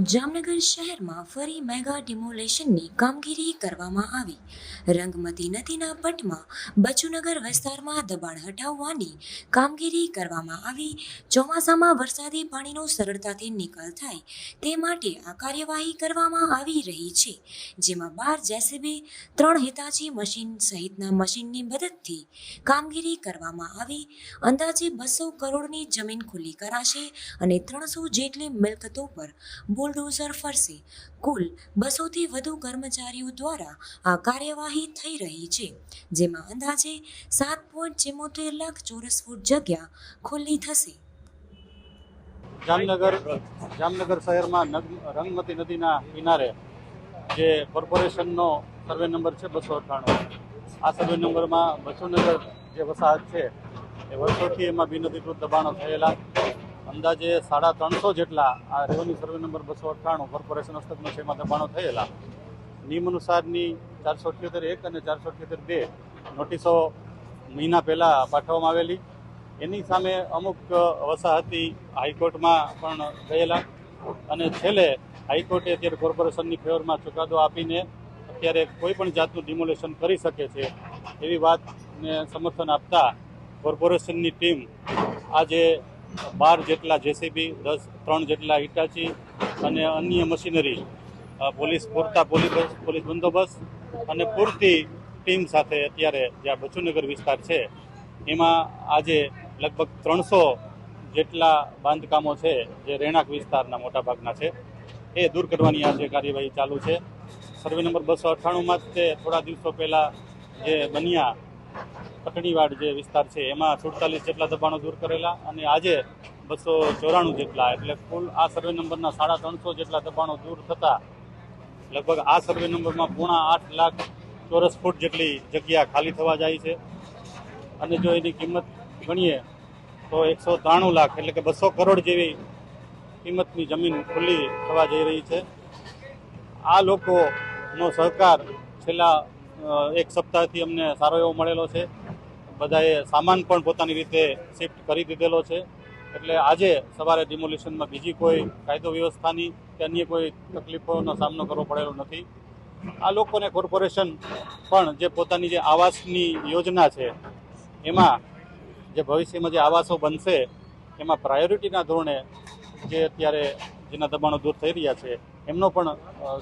જામનગર શહેરમાં ફરી મેગા ડિમોલેશનની કામગીરી કરવામાં આવી. રંગમતી નદીના પટમાં બચુનગર વિસ્તારમાં દબાણ હટાવવાની કામગીરી કરવામાં આવી. ચોમાસામાં વરસાદી પાણીનો સરળતાથી નિકાલ થાય તે માટે આ કાર્યવાહી કરવામાં આવી રહી છે, જેમાં બાર જેસીબી, ત્રણ હિતાચી મશીન સહિતના મશીનની મદદથી કામગીરી કરવામાં આવી. અંદાજે બસો કરોડની જમીન ખુલ્લી કરાશે અને ત્રણસો જેટલી મિલકતો પર બુલડોઝર ફરશે. કુલ બસોથી વધુ કર્મચારીઓ દ્વારા આ કાર્યવાહી થઈ રહી છે, જેમાં અંદાજે સાત પોઈન્ટ ચિમોતેર લાખ ચોરસ ફૂટ જગ્યા ખુલ્લી થશે. જામનગર જામનગર શહેરમાં રંગમતી નદીના કિનારે જે કોર્પોરેશનનો સર્વે નંબર છે બસો અઠ્ઠાણું. આ સર્વે નંબરમાં બસુનગર જે વસાહત છે, એ વર્ષોથી એમાં બિનઅધિકૃત દબાણો થયેલા અંદાજે સાડા ત્રણસો જેટલા આ રેવન્યુ સર્વે નંબર બસો અઠ્ઠાણું કોર્પોરેશન હસ્તકનો છે એમાં દબાણો થયેલા. નિયમ અનુસારની ચારસો અઠ્યોતેર એક અને ચારસો અઠ્યોતેર બે નોટિસો મહિના પહેલાં પાઠવવામાં આવેલી. એની સામે અમુક વસાહતી હાઈકોર્ટમાં પણ ગયેલા અને છેલ્લે હાઈકોર્ટે અત્યારે કોર્પોરેશનની ફેવરમાં ચુકાદો આપીને અત્યારે કોઈ પણ જાતનું ડિમોલેશન કરી શકે છે એવી વાતને સમર્થન આપતા કોર્પોરેશનની ટીમ આજે બાર જેટલા જેસીબી, દસ, ત્રણ જેટલા હિટાચી અને અન્ય મશીનરી. પોલીસ પૂરતા પોલીસ પોલીસ બંદોબસ્ત અને પૂરતી ટીમ સાથે અત્યારે જે આ બચુનગર વિસ્તાર છે, એમાં આજે લગભગ ત્રણસો જેટલા બાંધકામો છે, જે રહેણાંક વિસ્તારના મોટાભાગના છે. એ દૂર કરવાની આજે કાર્યવાહી ચાલુ છે. સર્વે નંબર બસો અઠ્ઠાણુંમાં જ તે થોડા દિવસો પહેલાં જે બનિયા પટણીવાડ જે વિસ્તાર છે, એમાં સુડતાલીસ જેટલા દબાણો દૂર કરેલા અને આજે બસો ચોરાણું જેટલા, એટલે કુલ આ સર્વે નંબરના સાડા ત્રણસો જેટલા દબાણો દૂર થતાં લગભગ આ સર્વે નંબરમાં પૂણા આઠ લાખ ચોરસ ફૂટ જેટલી જગ્યા ખાલી થવા જાય છે. અને જો એની કિંમત ગણીએ તો એકસો ત્રાણું લાખ, એટલે કે બસો કરોડ જેવી કિંમતની જમીન ખુલ્લી થવા જઈ રહી છે. આ લોકોનો સહકાર છેલ્લા એક સપ્તાહથી અમને સારો એવો મળેલો છે. બધાએ સામાન પણ પોતાની રીતે શિફ્ટ કરી દીધેલો છે. એટલે આજે સવારે ડિમોલિશનમાં બીજી કોઈ કાયદો વ્યવસ્થાની કે અન્ય કોઈ તકલીફોનો સામનો કરવો પડેલો નથી. આ લોકોને કોર્પોરેશન પણ જે પોતાની જે આવાસની યોજના છે, એમાં જે ભવિષ્યમાં જે આવાસો બનશે, એમાં પ્રાયોરિટીના ધોરણે જે અત્યારે જેના દબાણો દૂર થઈ રહ્યા છે, એમનો પણ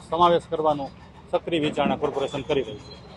સમાવેશ કરવાનું સક્રિય વિચારણા કોર્પોરેશન કરી રહી છે.